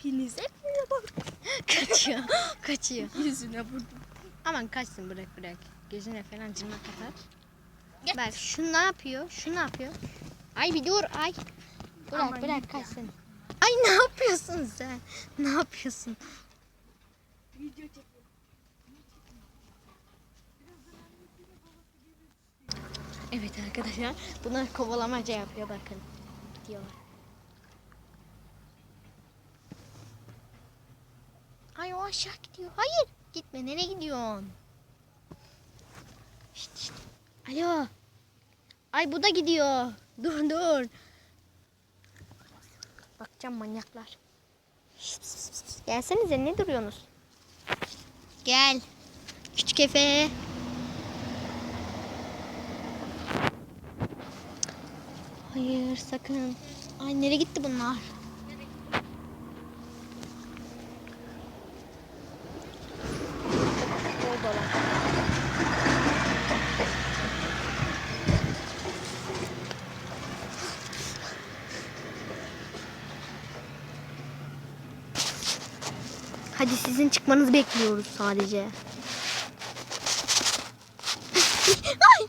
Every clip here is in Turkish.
Hepinize merhaba. Kaçıyor. Kaçıyor. Yüzüne vurdum. Aman kaçsın bırak bırak. Gözüne falan cırmak atar. Gel. Bak şu ne yapıyor? Şu ne yapıyor? Ay bir dur ay. Bırak Aman bırak git ya. kaçsın. Ay ne yapıyorsun sen? Ne yapıyorsun? Video çekiyorum. Evet arkadaşlar bunlar kovalamaca yapıyor bakın. Gidiyorlar. Ay o aşağı gidiyor. Hayır gitme nereye gidiyorsun? Şşt, şşt. Alo. Ay bu da gidiyor. Dur dur. Bakacağım manyaklar. Gelsenize ne duruyorsunuz? Gel. Küçük Efe. Hayır sakın. Ay nereye gitti bunlar? Oradalar. Hadi sizin çıkmanızı bekliyoruz sadece. Ay!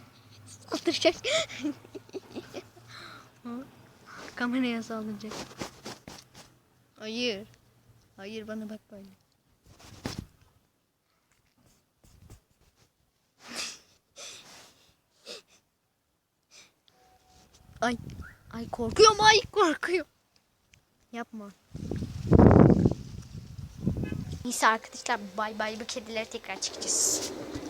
Saldıracak. Kameraya saldıracak. Hayır. Hayır bana bak böyle. Ay. Ay korkuyorum ay korkuyorum. Yapma. Neyse arkadaşlar bay bay bu kedilere tekrar çekeceğiz.